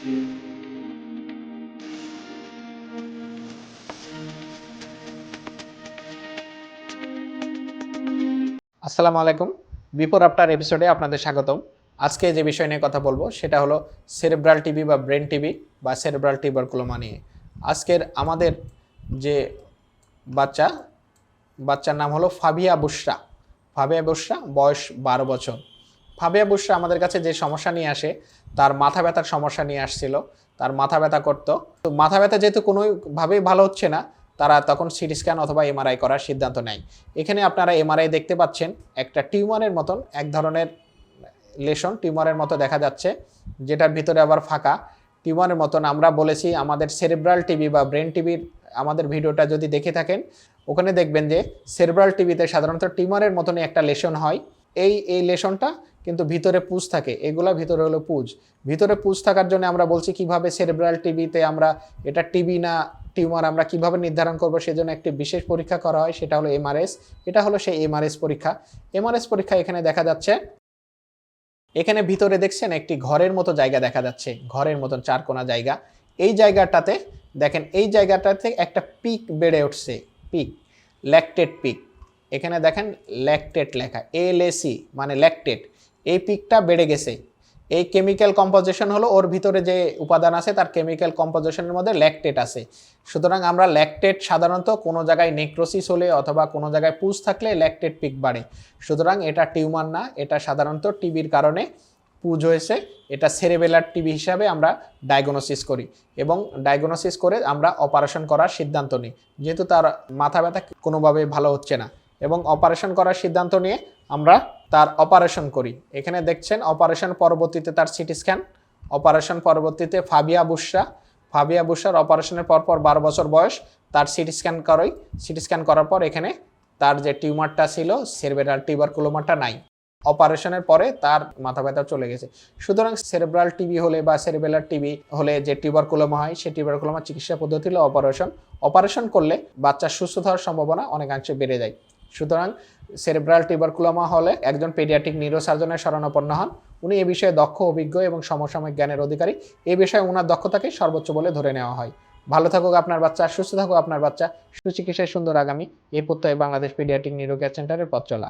আসসালামু আলাইকুম। Before after এপিসোডে আপনাদের স্বাগতম। আজকে যে বিষয় নিয়ে কথা বলব, সেটা হলো সেরেব্রাল টিবি বা ব্রেন টিবি বা সেরেব্রাল টিবারকুলোমা নিয়ে। আজকের আমাদের যে বাচ্চা, বাচ্চার নাম হলো ফাবিয়া বুসরা। ফাবিয়া বুসরা বয়স বারো বছর। ফাবিয়া বুসরা আমাদের কাছে যে সমস্যা নিয়ে আসে, তার মাথা ব্যথার সমস্যা নিয়ে আসছিল, তার মাথা ব্যথা করতো। তো মাথা ব্যথা যেহেতু কোনোভাবেই ভালো হচ্ছে না, তারা তখন সিটি স্ক্যান অথবা এমআরআই করার সিদ্ধান্ত নেয়। এখানে আপনারা এমআরআই দেখতে পাচ্ছেন, একটা টিউমারের মতন, এক ধরনের লেশন, টিউমারের মতো দেখা যাচ্ছে, যেটার ভিতরে আবার ফাঁকা। টিউমারের মতন আমরা বলেছি, আমাদের সেরেব্রাল টিভি বা ব্রেন টিভির আমাদের ভিডিওটা যদি দেখে থাকেন, ওখানে দেখবেন যে সেরেব্রাল টিভিতে সাধারণত টিউমারের মতনই একটা লেশন হয়। এই এই লেশনটা কিন্তু ভিতরে পুজ থাকে। এগুলা ভিতরে হলো পুজ। ভিতরে পুজ থাকার জন্য আমরা বলছি কীভাবে সেরেব্রাল টিভিতে আমরা এটা টিবি না টিউমার আমরা কীভাবে নির্ধারণ করব, সেজন্য একটি বিশেষ পরীক্ষা করা হয়, সেটা হলো এমআরএস এটা হলো সেই এমআরএস পরীক্ষা। এমআরএস পরীক্ষা এখানে দেখা যাচ্ছে, এখানে ভিতরে দেখছেন একটি ঘরের মতো জায়গা দেখা যাচ্ছে, ঘরের মতন চারকোনা জায়গা। এই জায়গাটাতে দেখেন, এই জায়গাটাতে একটা পিক বেড়ে উঠছে পিক ল্যাকটেড পিক এখানে দেখেন ল্যাকটেড লেখা এলএসি মানে ল্যাকটেড এই পিকটা বেড়ে গেছে। এই কেমিক্যাল কম্পোজিশন হলো ওর ভিতরে যে উপাদান আছে, তার কেমিক্যাল কম্পোজিশনের মধ্যে ল্যাকটেট আছে। সুতরাং আমরা ল্যাকটেট সাধারণত কোনো জায়গায় নেক্রোসিস হলে অথবা কোনো জায়গায় পুজ থাকলে ল্যাকটেট পিক বাড়ে। সুতরাং এটা টিউমার না, এটা সাধারণত টিবির কারণে পুজ হয়েছে। এটা সেরেবেলার টিবি হিসাবে আমরা ডায়াগনোসিস করি এবং ডায়াগনোসিস করে আমরা অপারেশন করার সিদ্ধান্ত নিই। যেহেতু তার মাথা ব্যথা কোনোভাবে ভালো হচ্ছে না এবং অপারেশন করার সিদ্ধান্ত নিয়ে আমরা তার অপারেশন করি। এখানে দেখছেন অপারেশন পরবর্তীতে তার সিটি স্ক্যান অপারেশন পরবর্তীতে ফাবিয়া বুসরা। ফাবিয়া বুসরার অপারেশনের পরপর বারো বছর বয়স, তার সিটি স্ক্যান করই। সিটি স্ক্যান করার পর এখানে তার যে টিউমারটা ছিল সেরবেরাল টিউবারকুলোমাটা নাই। অপারেশনের পরে তার মাথা ব্যথা চলে গেছে। সুতরাং সেরেব্রাল টিবি হলে বা সেরেবেলার টিবি হলে যে টিউবারকুলোমা হয়, সেই টিউবারকুলোমার চিকিৎসা পদ্ধতি হলো অপারেশন অপারেশন করলে বাচ্চার সুস্থ হওয়ার সম্ভাবনা অনেকাংশে বেড়ে যায়। সুতরাং সেরেব্রাল টিবারকুলোমা হলে একজন পেডিয়াটিক নিউরোসার্জনের শরণাপন্ন হন। উনি এ বিষয়ে দক্ষ, অভিজ্ঞ এবং সমসাময়িক জ্ঞানের অধিকারী। এ বিষয়ে ওনার দক্ষতাকে সর্বোচ্চ বলে ধরে নেওয়া হয়। ভালো থাকুক আপনার বাচ্চা, সুস্থ থাকুক আপনার বাচ্চা। সুচিকিৎসায় সুন্দর আগামী। এই প্রত্যয়ে বাংলাদেশ পেডিয়াটিক নিউরো কেয়ার সেন্টারের পথ চলা।